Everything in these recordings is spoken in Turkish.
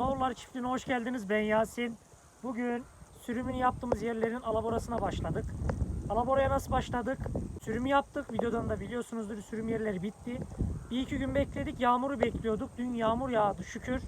Moğollar çiftliğine hoş geldiniz. Ben Yasin. Bugün sürümünü yaptığımız yerlerin alaborasına başladık. Alaboraya nasıl başladık? Sürümü yaptık. Videodan da biliyorsunuzdur sürüm yerleri bitti. Bir iki gün bekledik. Yağmuru bekliyorduk. Dün yağmur yağdı şükür.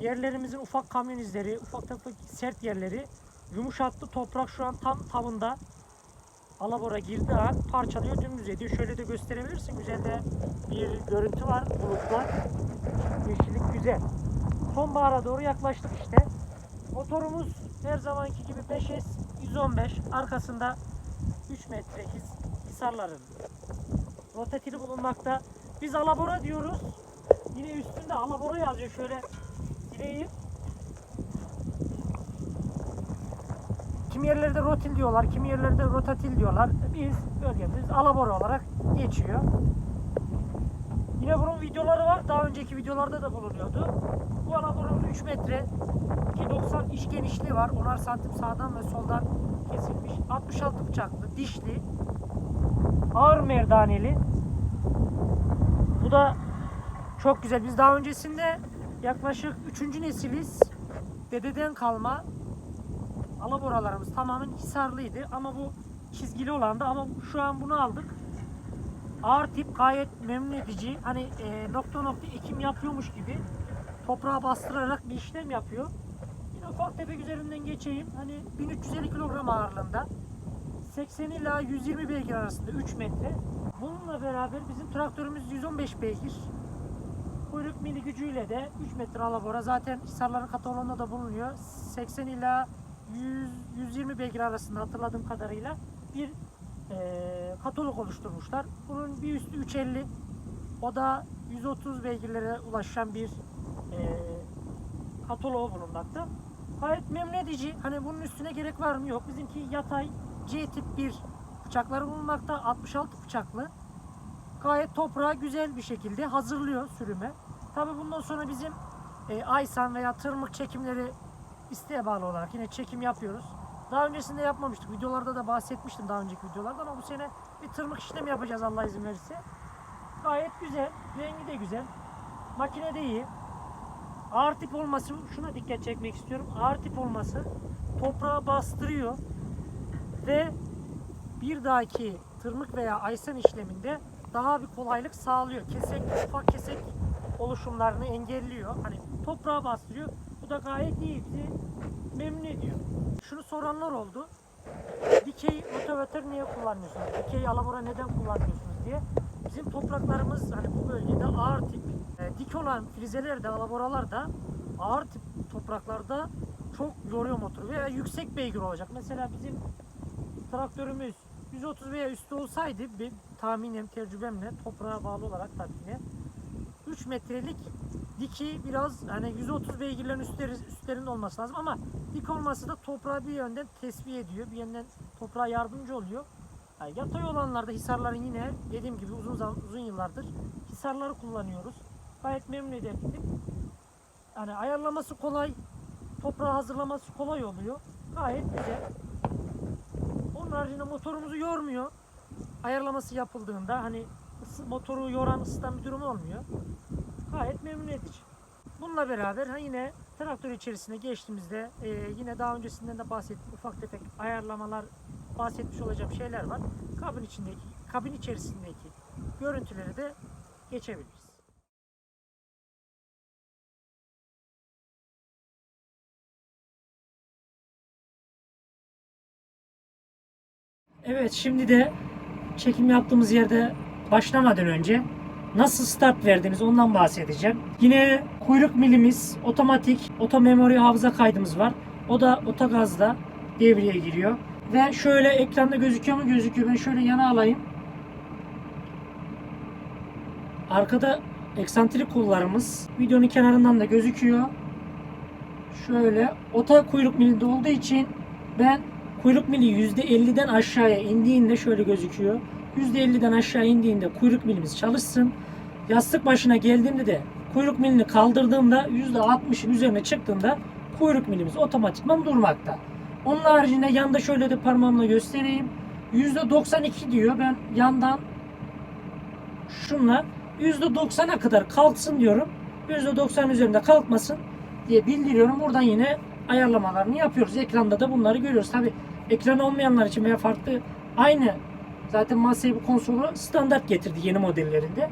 Yerlerimizin ufak kamyon izleri, ufak tefek sert yerleri yumuşattı. Toprak şu an tam tavında. Alabora girdi an parçalıyor, dümdüz ediyor. Şöyle de gösterebilirsin. Güzel de bir görüntü var. Bulutlar. Yeşillik güzel. Sonbahara doğru yaklaştık işte. Motorumuz her zamanki gibi 5S 115. Arkasında 3 metre his, hisarların rotatili bulunmakta. Biz alabora diyoruz. Yine üstünde alabora yazıyor. Şöyle gireyim. Kimi yerlerde rotil diyorlar, kimi yerlerde rotatil diyorlar. Biz bölgemiz alabora olarak geçiyor. Yine bunun videoları var. Daha önceki videolarda da bulunuyordu. Bu alaborumuz 3 metre. 2.90 iç genişliği var. 10'ar santim sağdan ve soldan kesilmiş. 66 bıçaklı, dişli. Ağır merdaneli. Bu da çok güzel. Biz daha öncesinde yaklaşık 3. nesiliz. Dededen kalma alaboralarımız tamamen hisarlıydı. Ama bu çizgili olandı. Ama şu an bunu aldık ağır tip gayet memnun edici. Hani e, nokta nokta ekim yapıyormuş gibi toprağa bastırarak bir işlem yapıyor. Yine ufak tefek üzerinden geçeyim. Hani 1350 kilogram ağırlığında. 80 ila 120 beygir arasında 3 metre. Bununla beraber bizim traktörümüz 115 beygir. Kuyruk mili gücüyle de 3 metre alabora zaten Hisarların katalogunda da bulunuyor. 80 ila 100, 120 beygir arasında hatırladığım kadarıyla bir katalog oluşturmuşlar. Bunun bir üstü 350. O da 130 beygirlere ulaşan bir e, kataloğu bulunmakta. Gayet memnun edici. Hani bunun üstüne gerek var mı? Yok. Bizimki yatay C tip bir bıçakları bulunmakta. 66 bıçaklı. Gayet toprağı güzel bir şekilde hazırlıyor sürüme. Tabi bundan sonra bizim e, Aysan veya tırmık çekimleri isteğe bağlı olarak yine çekim yapıyoruz. Daha öncesinde yapmamıştık. Videolarda da bahsetmiştim daha önceki videolarda ama bu sene bir tırmık işlemi yapacağız Allah izin verirse. Gayet güzel. Rengi de güzel. Makine de iyi. Ağır tip olması, şuna dikkat çekmek istiyorum. Ağır tip olması toprağa bastırıyor ve bir dahaki tırmık veya aysan işleminde daha bir kolaylık sağlıyor. Kesek, ufak kesek oluşumlarını engelliyor. Hani toprağa bastırıyor. Bu da gayet iyi. Bizi memnun ediyor. Şunu soranlar oldu. Dikey motivatör niye kullanmıyorsunuz? Dikey alabora neden kullanmıyorsunuz diye. Bizim topraklarımız hani bu bölgede ağır tip e, dik olan frizeler de alaboralar da ağır tip topraklarda çok yoruyor motoru veya yüksek beygir olacak. Mesela bizim traktörümüz 130 veya üstü olsaydı bir tahminim tecrübemle toprağa bağlı olarak tabii yine 3 metrelik diki biraz hani 130 beygirlerin üstleri, üstlerinde olması lazım ama dik olması da toprağı bir yönden tesviye ediyor. Bir yönden toprağa yardımcı oluyor. Yani yatay olanlarda hisarların yine dediğim gibi uzun zaman, uzun yıllardır hisarları kullanıyoruz. Gayet memnun edebildik. Yani ayarlaması kolay, toprağı hazırlaması kolay oluyor. Gayet güzel. Onun haricinde motorumuzu yormuyor. Ayarlaması yapıldığında hani motoru yoran ısıtan bir durum olmuyor. Gayet memnun edici. Bununla beraber ha yine traktör içerisine geçtiğimizde e, yine daha öncesinden de bahsettiğim ufak tefek ayarlamalar bahsetmiş olacağım şeyler var. Kabin içindeki, kabin içerisindeki görüntüleri de geçebiliriz. Evet şimdi de çekim yaptığımız yerde başlamadan önce nasıl start verdiğimiz ondan bahsedeceğim. Yine kuyruk milimiz otomatik oto memori hafıza kaydımız var. O da otogazda devreye giriyor. Ve şöyle ekranda gözüküyor mu gözüküyor. Ben şöyle yana alayım. Arkada eksantrik kollarımız videonun kenarından da gözüküyor. Şöyle ota kuyruk milinde olduğu için ben kuyruk mili %50'den aşağıya indiğinde şöyle gözüküyor. %50'den aşağı indiğinde kuyruk milimiz çalışsın. Yastık başına geldiğimde de kuyruk milini kaldırdığımda %60'ın üzerine çıktığında kuyruk milimiz otomatikman durmakta. Onun haricinde yanda şöyle de parmağımla göstereyim. %92 diyor. Ben yandan şunla %90'a kadar kalksın diyorum. %90 üzerinde kalkmasın. diye bildiriyorum. Buradan yine ayarlamalarını yapıyoruz. Ekranda da bunları görüyoruz. Tabi ekran olmayanlar için veya farklı aynı zaten masayı bu konsolu standart getirdi yeni modellerinde.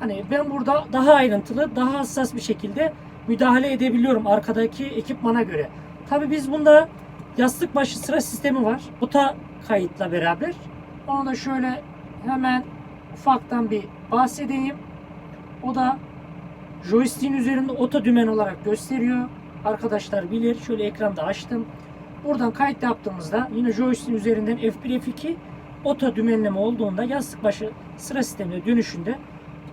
Hani ben burada daha ayrıntılı, daha hassas bir şekilde müdahale edebiliyorum arkadaki ekipmana göre. Tabi biz bunda yastık başı sıra sistemi var. Ota kayıtla beraber. Onu da şöyle hemen ufaktan bir bahsedeyim. O da joystick'in üzerinde oto dümen olarak gösteriyor. Arkadaşlar bilir. Şöyle ekranda açtım. Buradan kayıt yaptığımızda yine joystick'in üzerinden F1 F2 oto dümenleme olduğunda yastık başı sıra sistemine dönüşünde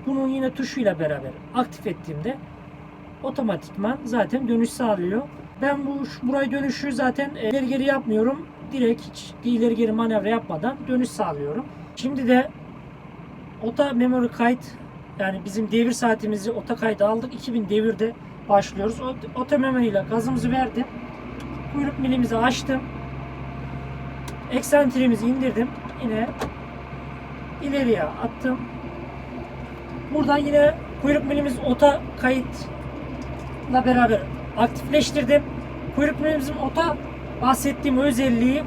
bunun yine tuşuyla beraber aktif ettiğimde otomatikman zaten dönüş sağlıyor. Ben bu burayı dönüşü zaten e, ileri geri yapmıyorum. Direkt hiç ileri geri manevra yapmadan dönüş sağlıyorum. Şimdi de ota memory kayıt yani bizim devir saatimizi ota kayda aldık. 2000 devirde başlıyoruz. Ota memory ile gazımızı verdim. Kuyruk milimizi açtım. Eksentrimizi indirdim. Yine ileriye attım. Buradan yine kuyruk milimiz ota kayıtla beraber aktifleştirdim. Kuyruk milimizin ota bahsettiğim özelliği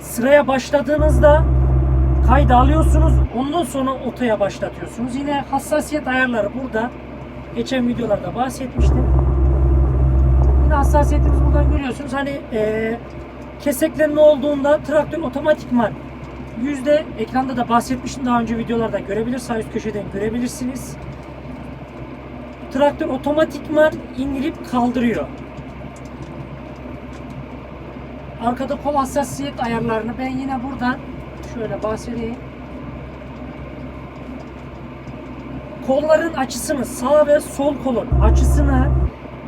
sıraya başladığınızda kayda alıyorsunuz. Ondan sonra otaya başlatıyorsunuz. Yine hassasiyet ayarları burada. Geçen videolarda bahsetmiştim. Yine hassasiyetimizi buradan görüyorsunuz. Hani eee keseklenme olduğunda traktör otomatikman yüzde ekranda da bahsetmiştim daha önce videolarda görebilir sağ üst köşeden görebilirsiniz. Traktör otomatikman indirip kaldırıyor. Arkada kol hassasiyet ayarlarını ben yine buradan şöyle bahsedeyim. Kolların açısını sağ ve sol kolun açısını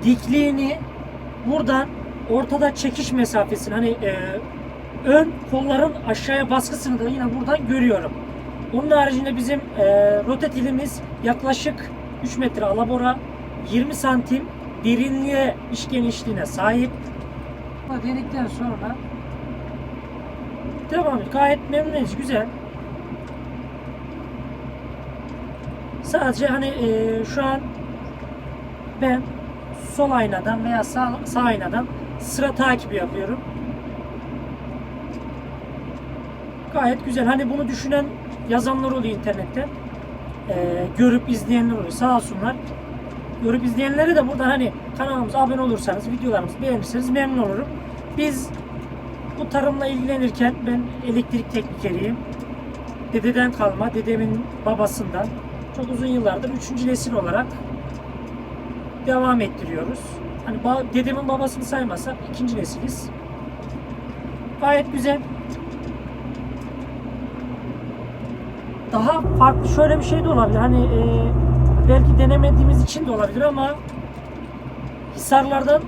dikliğini buradan ortada çekiş mesafesini hani e, ön kolların aşağıya baskısını da yine buradan görüyorum. Onun haricinde bizim e, rotatilimiz yaklaşık 3 metre alabora 20 santim derinliğe iş genişliğine sahip. Dedikten sonra devam et. Gayet memnun edici, güzel. Sadece hani e, şu an ben sol aynadan veya sağ, sağ aynadan sıra takibi yapıyorum. Gayet güzel. Hani bunu düşünen yazanlar oluyor internette. Ee, görüp izleyenler oluyor. Sağ olsunlar. Görüp izleyenlere de burada hani kanalımıza abone olursanız, videolarımızı beğenirseniz memnun olurum. Biz bu tarımla ilgilenirken ben elektrik teknikeriyim. Dededen kalma, dedemin babasından çok uzun yıllardır üçüncü nesil olarak devam ettiriyoruz. Hani ba- dedemin babasını saymazsak ikinci nesiliz. Gayet güzel. Daha farklı şöyle bir şey de olabilir. Hani e, belki denemediğimiz için de olabilir ama Hisarlardan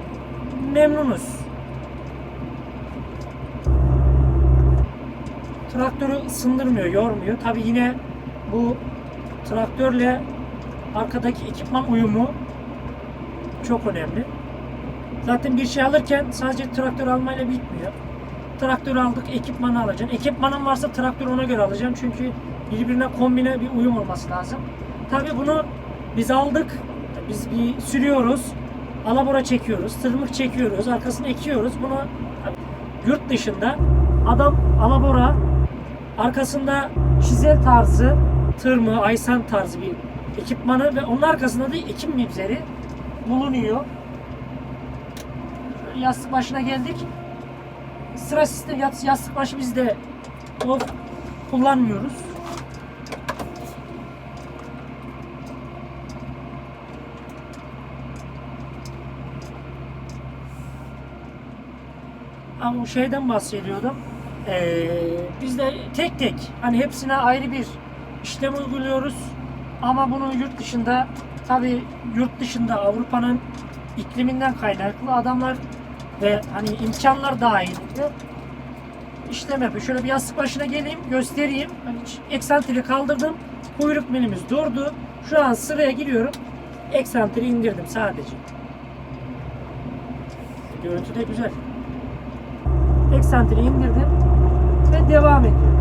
memnunuz. Traktörü ısındırmıyor, yormuyor. Tabi yine bu traktörle arkadaki ekipman uyumu çok önemli. Zaten bir şey alırken sadece traktör almayla bitmiyor. Traktör aldık, ekipmanı alacaksın. Ekipmanın varsa traktör ona göre alacaksın. Çünkü birbirine kombine bir uyum olması lazım. Tabi bunu biz aldık. Biz bir sürüyoruz. Alabora çekiyoruz. Tırmık çekiyoruz. Arkasını ekiyoruz. Bunu yurt dışında adam alabora arkasında şizel tarzı tırmığı, aysan tarzı bir ekipmanı ve onun arkasında da ekim mibzeri bulunuyor. Yastık başına geldik. Sıra sistem yas- yastık başı bizde o kullanmıyoruz. Ama şeyden bahsediyordum. Ee, biz de tek tek hani hepsine ayrı bir işlem uyguluyoruz. Ama bunu yurt dışında tabi yurt dışında Avrupa'nın ikliminden kaynaklı adamlar ve hani imkanlar dahilinde işlem yapıyor. Şöyle bir yastık başına geleyim göstereyim. Hani eksantri kaldırdım. Kuyruk milimiz durdu. Şu an sıraya giriyorum. Eksantri indirdim sadece. Görüntü de güzel. Eksantri indirdim ve devam ediyor.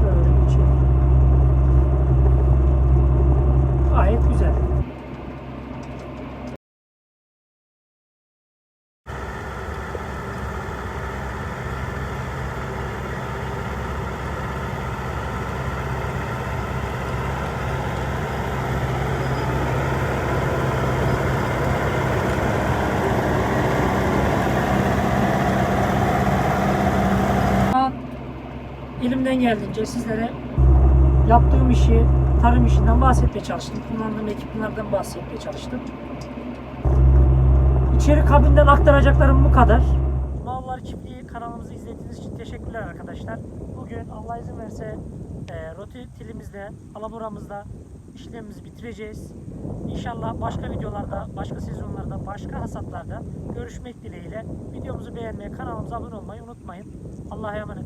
Şöyle geçelim. Elimden geldiğince sizlere yaptığım işi, tarım işinden bahsetmeye çalıştım. Kullandığım ekipmanlardan bahsetmeye çalıştım. İçeri kabinden aktaracaklarım bu kadar. Mallar Çiftliği kanalımızı izlediğiniz için teşekkürler arkadaşlar. Bugün Allah izin verse e, rotatilimizde, alaboramızda işlemimizi bitireceğiz. İnşallah başka videolarda, başka sezonlarda, başka hasatlarda görüşmek dileğiyle. Videomuzu beğenmeyi, kanalımıza abone olmayı unutmayın. Allah'a emanet.